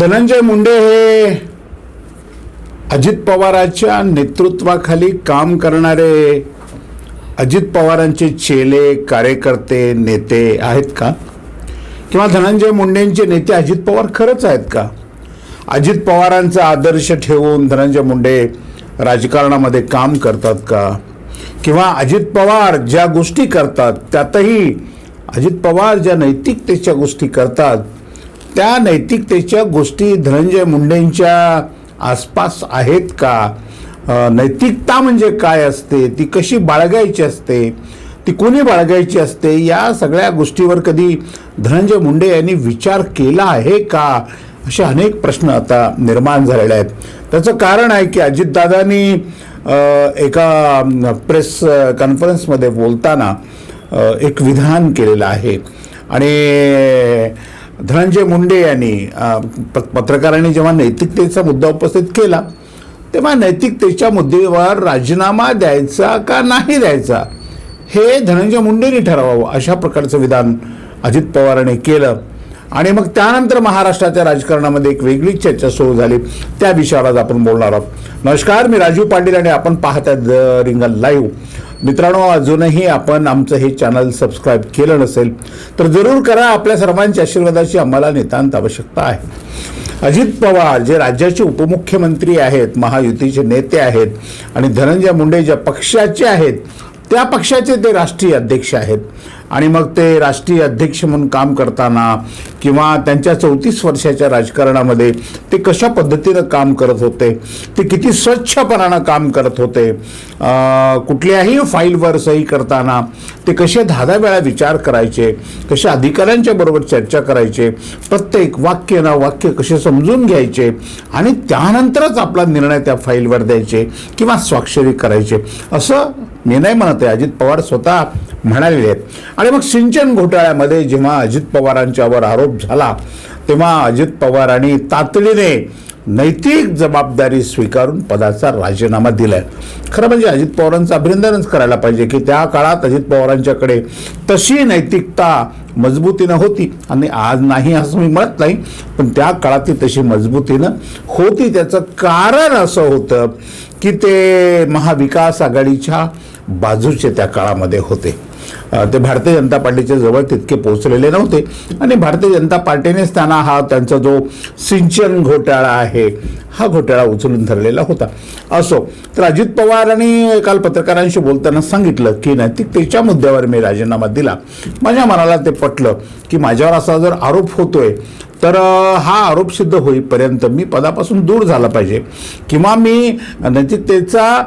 धनंजय मुंडे हे अजित पवारांच्या नेतृत्वाखाली काम करणारे अजित पवारांचे चेले कार्यकर्ते नेते आहेत का? किंवा धनंजय मुंडेंचे नेते अजित पवार खरंच आहेत का? अजित पवारांचा आदर्श ठेवून धनंजय मुंडे राजकारणामध्ये काम करतात का? किंवा अजित पवार ज्या गोष्टी करतात त्यातही अजित पवार ज्या नैतिकतेच्या गोष्टी करतात त्या नैतिकतेच्या गोष्टी धनंजय मुंडेंच्या आसपास आहेत का? नैतिकता म्हणजे काय असते? ती कशी बाळगायची असते? ती कोणी बाळगायची असते? या सगळ्या गोष्टीवर कधी धनंजय मुंडे यांनी विचार केला आहे का? असे अनेक प्रश्न आता निर्माण झालेले आहेत. त्याचं कारण आहे की अजितदादांनी एका प्रेस कॉन्फरन्समध्ये बोलताना एक विधान केलेलं आहे. आणि धनंजय मुंडे यांनी प- पत्रकारांनी जेव्हा नैतिकतेचा मुद्दा उपस्थित केला तेव्हा नैतिकतेच्या मुद्द्यावर राजीनामा द्यायचा का नाही द्यायचा हे धनंजय मुंडेंनी ठरवावं अशा प्रकारचं विधान अजित पवारांनी केलं. आणि मग त्यानंतर महाराष्ट्राच्या राजकारणामध्ये एक वेगळी चर्चा सुरू झाली. त्या विषयावर आज आपण बोलणार आहोत. नमस्कार मी राजीव पाटील आणि आपण पाहत आहे द रिंगल लाईव्ह. मित्रांनो अजूनही आपण आमचं हे चॅनल सबस्क्राईब केलं नसेल तर जरूर करा. आपल्या सर्वांच्या आशीर्वादाची आम्हाला नितांत आवश्यकता आहे. अजित पवार जे राज्याचे उपमुख्यमंत्री आहेत महायुतीचे नेते आहेत आणि धनंजय मुंडे ज्या पक्षाचे आहेत त्या पक्षाचे ते राष्ट्रीय अध्यक्ष आहेत. आणि मग ते राष्ट्रीय अध्यक्ष म्हणून काम करताना किंवा त्यांच्या चौतीस वर्षाच्या राजकारणामध्ये ते कशा पद्धतीनं काम करत होते? ते किती स्वच्छपणानं काम करत होते? कुठल्याही फाईलवर सही करताना ते कसे दहा दहा वेळा विचार करायचे? कसे अधिकाऱ्यांच्या बरोबर चर्चा करायचे? प्रत्येक वाक्य ना वाक्य कसे समजून घ्यायचे? आणि त्यानंतरच आपला निर्णय त्या फाईलवर द्यायचे किंवा स्वाक्षरी करायचे. असं मी नाही म्हणत आहे अजित पवार स्वतः म्हणालेले आहेत. आणि मग सिंचन घोटाळ्यामध्ये जेव्हा अजित पवारांच्यावर आरोप झाला तेव्हा अजित पवारांनी तातडीने नैतिक जबाबदारी स्वीकारून पदाचा राजीनामा दिलाय. खरं म्हणजे अजित पवारांचं अभिनंदनच करायला पाहिजे की त्या काळात अजित पवारांच्याकडे तशी नैतिकता मजबूतीनं होती. आणि आज नाही असं मी म्हणत नाही पण त्या काळात ती तशी मजबूतीनं होती. त्याचं कारण असं होतं की ते महाविकास आघाडीच्या बाजूचे त्या काळामध्ये होते. ते भारतीय जनता पार्टीच्या जवळ तितके पोहोचलेले नव्हते. आणि भारतीय जनता पार्टीनेच त्यांना हा त्यांचा जो सिंचन घोटाळा आहे हा घोटाळा उचलून धरलेला होता. असो तर अजित पवारांनी काल पत्रकारांशी बोलताना सांगितलं की नैतिकतेच्या मुद्द्यावर मी राजीनामा दिला. माझ्या मनाला ते पटलं की माझ्यावर असा जर आरोप होतोय तर हा आरोप सिद्ध होईपर्यंत मी पदापासून दूर झाला पाहिजे. किंवा मी नैतिकतेचा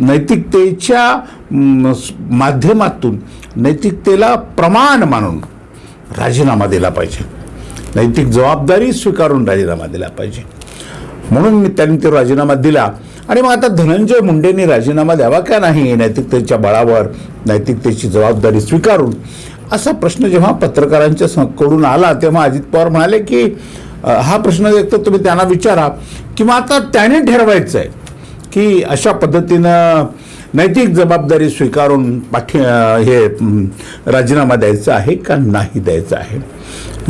नैतिकतेच्या माध्यमातून नैतिकतेला प्रमाण मानून राजीनामा दिला पाहिजे. नैतिक जबाबदारी स्वीकारून राजीनामा दिला पाहिजे. म्हणून मी त्यांनी तो राजीनामा दिला. आणि मग आता धनंजय मुंडेंनी राजीनामा द्यावा का नाही? नैतिकतेच्या बळावर नैतिकतेची जबाबदारी स्वीकारून. असा प्रश्न जेव्हा पत्रकारांच्या कडून आला तेव्हा अजित पवार म्हणाले की हा प्रश्न एक तर तुम्ही त्यांना विचारा. किंवा आता त्याने ठरवायचं आहे की अशा पद्धतीनं नैतिक जबाबदारी स्वीकारून पाठी हे राजीनामा द्यायचा आहे का नाही द्यायचा आहे?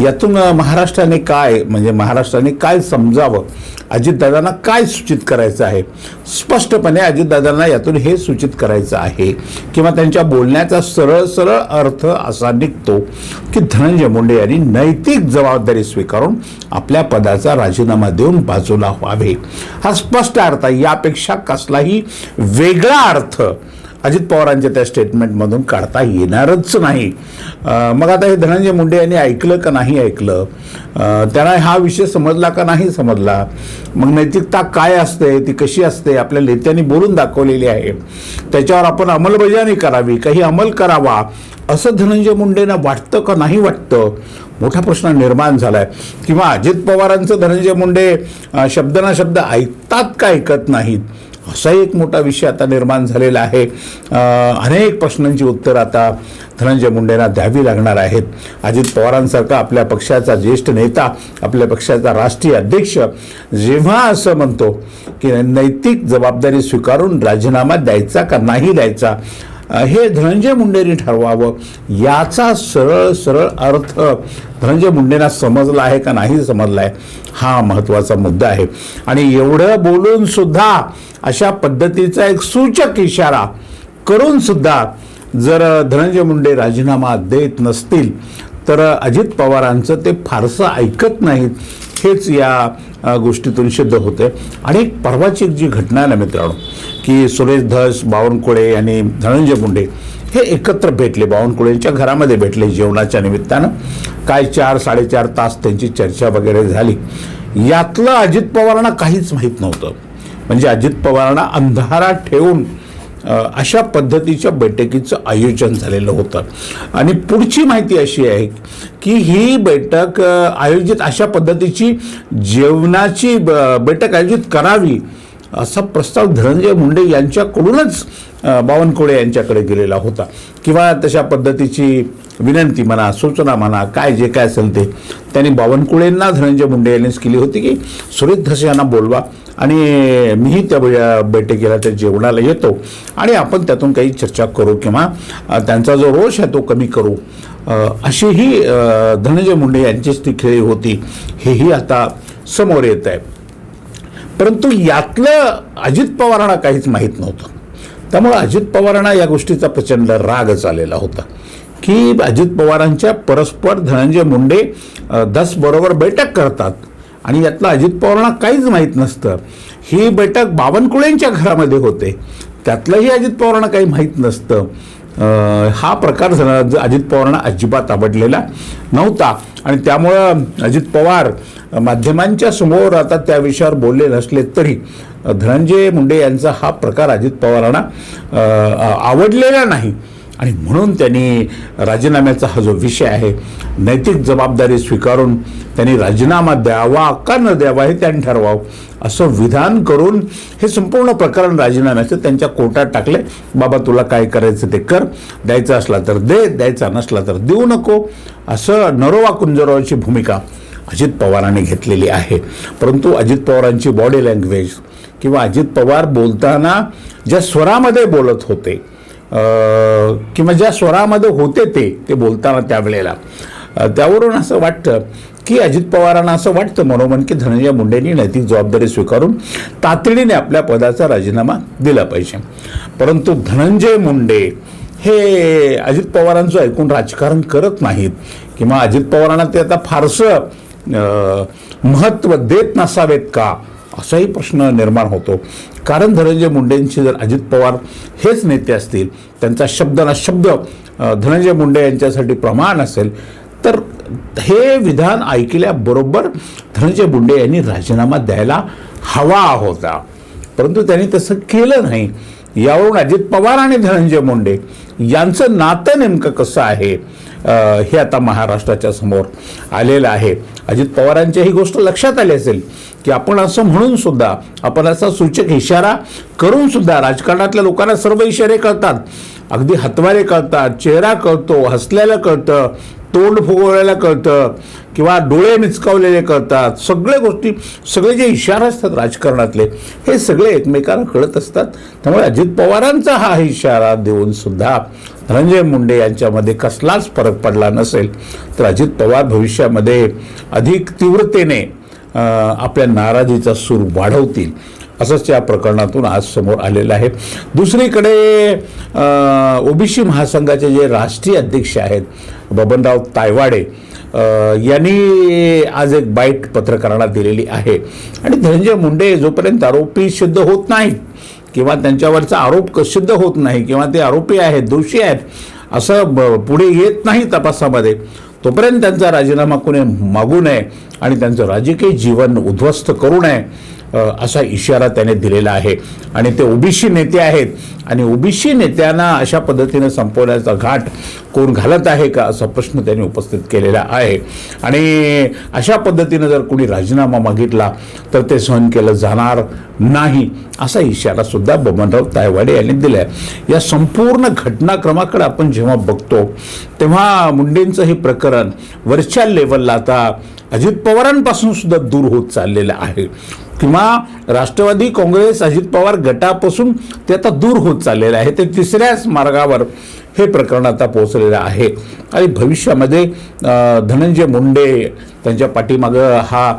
यातून महाराष्ट्राने काय म्हणजे महाराष्ट्राने काय समजावं अजितदादांना काय सूचित करायचं आहे? स्पष्टपणे अजितदादांना यातून हे सूचित करायचं आहे किंवा त्यांच्या बोलण्याचा सरळ सरळ अर्थ असा निघतो की धनंजय मुंडे यांनी नैतिक जबाबदारी स्वीकारून आपल्या पदाचा राजीनामा देऊन बाजूला व्हावे. हा स्पष्ट अर्थ यापेक्षा कसलाही वेगळा अर्थ अजित पवारांच्या त्या स्टेटमेंटमधून काढता येणारच नाही. मग आता हे धनंजय मुंडे यांनी ऐकलं का नाही ऐकलं? त्यांना हा विषय समजला का नाही समजला? मग नैतिकता काय असते? ती कशी असते? आपल्या नेत्यांनी बोलून दाखवलेली आहे. त्याच्यावर आपण अंमलबजावणी करावी काही अंमल करावा असं धनंजय मुंडेंना वाटतं का नाही वाटतं? मोठा प्रश्न निर्माण झाला आहे किंवा अजित पवारांचं धनंजय मुंडे शब्द ना शब्द ऐकतात का ऐकत नाहीत? असा एक मोठा विषय आता निर्माण झालेला आहे. अनेक प्रश्नांची उत्तर आता धनंजय मुंडेंना द्यावी लागणार आहेत. अजित पवारांसारखा आपल्या पक्षाचा ज्येष्ठ नेता आपल्या पक्षाचा राष्ट्रीय अध्यक्ष जेव्हा असं म्हणतो की नैतिक जबाबदारी स्वीकारून राजीनामा द्यायचा का नाही द्यायचा हे धनंजय मुंडेंनी ठरवावं याचा सरळ सरळ अर्थ धनंजय मुंडेंना समजला आहे का नाही समजला आहे हा महत्त्वाचा मुद्दा आहे. आणि एवढं बोलून सुद्धा अशा पद्धतीचा एक सूचक इशारा करून सुद्धा जर धनंजय मुंडे राजीनामा देत नसतील तर अजित पवारांचं ते फारसं ऐकत नाहीत हेच या गोष्टीतून सिद्ध होते आणि एक परवाची जी घटना आहे ना मित्रांनो की सुरेश धस बावनकुळे आणि धनंजय मुंडे हे एकत्र भेटले बावनकुळेंच्या घरामध्ये भेटले जेवणाच्या निमित्तानं. काय चार साडेचार तास त्यांची चर्चा वगैरे झाली. यातलं अजित पवारांना काहीच माहीत नव्हतं. म्हणजे अजित पवारांना अंधारात ठेवून अशा पद्धतीच्या बैठकीचं आयोजन झालेलं होतं. आणि पुढची माहिती अशी आहे की ही बैठक आयोजित अशा पद्धतीची जेवणाची ब- बैठक आयोजित करावी असा प्रस्ताव धनंजय मुंडे यांच्याकडूनच बावनकुळे यांच्याकडे गेलेला होता. किंवा तशा पद्धतीची विनंती म्हणा सूचना म्हणा काय जे काय असेल ते. त्यांनी बावनकुळेंना धनंजय मुंडे यांनीच केली होती की सुरेश धसे यांना बोलवा. आणि मीही त्या बैठकीला त्या जेवणाला येतो. आणि आपण त्यातून काही चर्चा करू किंवा त्यांचा जो रोष आहे तो कमी करू. अशीही अशी ही धनंजय मुंडे यांचीच ती खेळी होती हेही आता समोर येत आहे. परंतु यातलं अजित पवारांना काहीच माहीत नव्हतं. त्यामुळे अजित पवारांना या गोष्टीचा प्रचंड रागच आलेला होता. की अजित पवारांच्या परस्पर धनंजय मुंडे दसबरोबर दस बरोबर बैठक करतात. आणि यातलं अजित पवारांना काहीच माहीत नसतं. ही बैठक बावनकुळेंच्या घरामध्ये होते. त्यातलंही अजित पवारांना काही माहीत नसतं. हा प्रकार झाला. अजित पवारांना अजिबात आवडलेला नव्हता. आणि त्यामुळं अजित पवार माध्यमांच्या समोर आता त्या विषयावर बोलले नसले तरी धनंजय मुंडे यांचा हा प्रकार अजित पवारांना आवडलेला नाही. आणि म्हणून त्यांनी राजीनाम्याचा हा जो विषय आहे नैतिक जबाबदारी स्वीकारून त्यांनी राजीनामा द्यावा का न द्यावा हे त्यांनी ठरवावं. असं विधान करून हे संपूर्ण प्रकरण राजीनाम्याचं त्यांच्या कोर्टात टाकले. बाबा तुला काय करायचं ते कर. द्यायचं असला तर दे द्यायचा नसला तर देऊ नको. असं नरोवा कुंजरोची भूमिका अजित पवारांनी घेतलेली आहे. परंतु अजित पवारांची बॉडी लँग्वेज किंवा अजित पवार बोलताना ज्या स्वरामध्ये बोलत होते किंवा ज्या स्वरामध्ये होते ते ते बोलताना त्यावेळेला. त्यावरून असं वाटतं की अजित पवारांना असं वाटतं मनोमन की धनंजय मुंडेंनी नैतिक जबाबदारी स्वीकारून तातडीने आपल्या पदाचा राजीनामा दिला पाहिजे. परंतु धनंजय मुंडे हे अजित पवारांचं ऐकून राजकारण करत नाहीत किंवा अजित पवारांना ते आता फारसं महत्त्व देत नसावेत का? असाही प्रश्न निर्माण होतो. कारण धनंजय मुंडेंची जर अजित पवार हेच नेते असतील त्यांचा शब्द ना शब्द धनंजय मुंडे यांच्यासाठी प्रमाण असेल तर हे विधान ऐकल्याबरोबर धनंजय मुंडे यांनी राजीनामा द्यायला हवा होता. परंतु त्यांनी तसं केलं नाही. यावरून अजित पवार आणि धनंजय मुंडे यांचं नातं नेमकं कसं आहे? हे आता महाराष्ट्राच्या समोर आलेलं आहे. अजित पवारांच्या ही गोष्ट लक्षात आली असेल की आपण असं म्हणून सुद्धा आपण असा सूचक इशारा करून सुद्धा राजकारणातल्या लोकांना सर्व इशारे कळतात. अगदी हतवारे कळतात चेहरा कळतो हसलेलं कळतं. तोंड फुगवलेलं कळतं किंवा डोळे मिचकावलेले कळतात. सगळ्या गोष्टी सगळे जे इशारा असतात राजकारणातले हे सगळे एकमेकांना कळत असतात. त्यामुळे अजित पवारांचा हा इशारा देऊन सुद्धा धनंजय मुंडे यांच्यामध्ये कसलाच फरक पडला नसेल तर अजित पवार भविष्यामध्ये अधिक तीव्रतेने आपल्या नाराजीचा सूर वाढवतील असंच या प्रकरणातून आज समोर आलेलं आहे. दुसरीकडे ओबीसी महासंघाचे जे राष्ट्रीय अध्यक्ष आहेत बबनराव तायवाडे यांनी आज एक बाईट पत्रकारांना दिलेली आहे. आणि धनंजय मुंडे जोपर्यंत आरोपी सिद्ध होत नाहीत किंवा त्यांच्यावरचा आरोप सिद्ध होत नाही किंवा ते आरोपी आहेत दोषी आहेत असं ब- पुढे येत नाही तपासामध्ये तोपर्यंत त्यांचा राजीनामा कोणी मागू नये आणि त्यांचं राजकीय जीवन उद्ध्वस्त करू नये असा इशारा त्याने दिलेला आहे. आणि ते ओबीसी नेते आहेत आणि ओबीसी नेत्यांना अशा पद्धतीनं संपवण्याचा घाट कोण घालत आहे का असा प्रश्न त्यांनी उपस्थित केलेला आहे. आणि अशा पद्धतीनं जर कोणी राजीनामा मागितला तर ते सहन केलं जाणार नाही असा इशारा सुद्धा बबनराव तायवाडे यांनी दिला आहे या संपूर्ण घटनाक्रमाकडे आपण जेव्हा बघतो तेव्हा मुंडेंचं हे प्रकरण वरच्या लेवलला आता अजित पवारांपासून सुद्धा दूर होत चाललेलं आहे. किंवा राष्ट्रवादी काँग्रेस अजित पवार गटापासून ते आता दूर होत चाललेलं आहे. ते तिसऱ्याच मार्गावर हे प्रकरण आता पोहोचलेलं आहे. आणि भविष्यामध्ये धनंजय मुंडे त्यांच्या पाठीमागं हा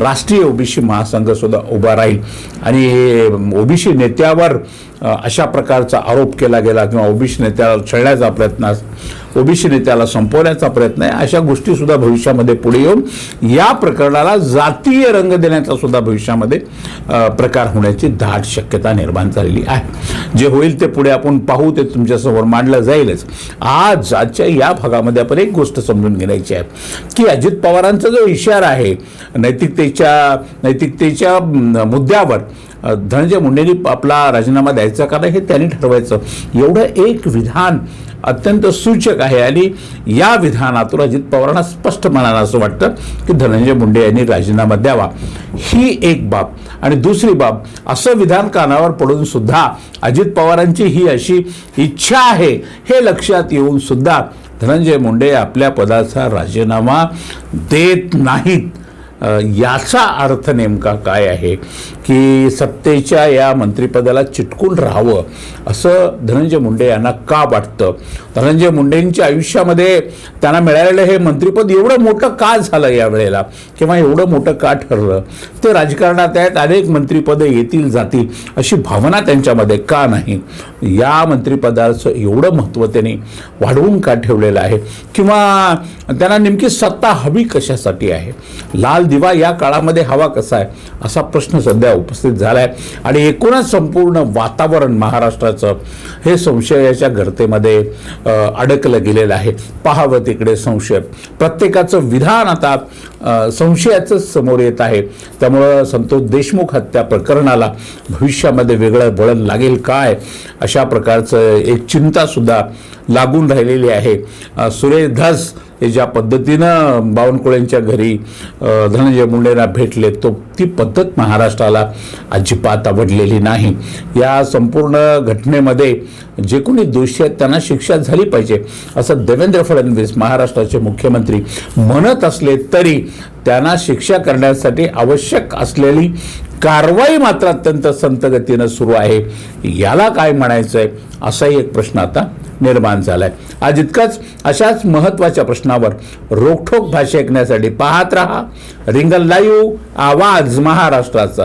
राष्ट्रीय ओबीसी महासंघसुद्धा उभा राहील. आणि ओबीसी नेत्यावर अशा प्रकारचा आरोप केला गेला किंवा ओबीसी नेत्याला छळण्याचा प्रयत्न ओबीसी नेत्याला संपवण्याचा प्रयत्न आहे. अशा गोष्टी सुद्धा भविष्यामध्ये पुढे येऊन या प्रकरणाला जातीय रंग देण्याचा सुद्धा भविष्यामध्ये प्रकार होण्याची दाट शक्यता निर्माण झालेली आहे. जे होईल ते पुढे आपण पाहू ते तुमच्यासमोर मांडलं जाईलच. आज आजच्या या भागामध्ये आपण एक गोष्ट समजून घेण्याची आहे की अजित पवारांचा जो इशारा आहे नैतिकतेच्या नैतिकतेच्या मुद्द्यावर धनंजय मुंडेंनी आपला राजीनामा द्यायचा का नाही हे त्यांनी ठरवायचं. एवढं एक विधान अत्यंत सूचक आहे आणि या विधानातून अजित पवारांना स्पष्ट म्हणाला असं वाटतं की धनंजय मुंडे यांनी राजीनामा द्यावा. ही एक बाब. आणि दुसरी बाब असं विधान कानावर पडून सुद्धा अजित पवारांची ही अशी इच्छा आहे हे लक्षात येऊन सुद्धा धनंजय मुंडे आपल्या पदाचा राजीनामा देत नाहीत. याचा अर्थ नेमका काय आहे की सत्तेच्या या मंत्रिपदाला चिटकून राहावं असं धनंजय मुंडे यांना का वाटतं? धनंजय मुंडेंच्या आयुष्यामध्ये त्यांना मिळालेलं हे मंत्रिपद एवढं मोठं का झालं या वेळेला? किंवा एवढं मोठं का ठरलं? ते राजकारणात आहेत अनेक मंत्रिपदं येतील जातील अशी भावना त्यांच्यामध्ये का नाही? या मंत्रिपदाचं एवढं महत्त्व त्यांनी वाढवून का ठेवलेलं आहे? किंवा त्यांना नेमकी सत्ता हवी कशासाठी आहे? लाल दिवा या काळामध्ये हवा कसा आहे असा प्रश्न सध्या उपस्थित झाला आहे आणि एकूणच संपूर्ण वातावरण महाराष्ट्राचं हे संशयाच्या घरतेमध्ये अडकलं गेलेलं आहे. पाहावं तिकडे संशय. प्रत्येकाचं विधान आता संशयाचं संशयाचंच समोर येत आहे. त्यामुळं संतोष देशमुख हत्या प्रकरणाला भविष्यामध्ये वेगळं वळण लागेल काय? अशा प्रकारचं एक चिंतासुद्धा लागून राहिलेली आहे. सुरेश धस हे ज्या पद्धतीनं बावनकुळेंच्या घरी धनंजय मुंडेंना भेटले तो ती पद्धत महाराष्ट्राला अजिबात आवडलेली नाही. या संपूर्ण घटनेमध्ये जे कोणी दोषी आहेत त्यांना शिक्षा झाली पाहिजे असं देवेंद्र फडणवीस महाराष्ट्राचे मुख्यमंत्री म्हणत असले तरी त्यांना शिक्षा करण्यासाठी आवश्यक असलेली कारवाई मात्र अत्यंत संत गतीनं सुरू आहे. याला काय म्हणायचं आहे असाही एक प्रश्न आता निर्माण झालाय. आज इतकंच अशाच महत्त्वाच्या प्रश्नावर रोखोक भाषा ऐकण्यासाठी पाहत रहा. रिंगल लाईव्ह आवाज महाराष्ट्राचा.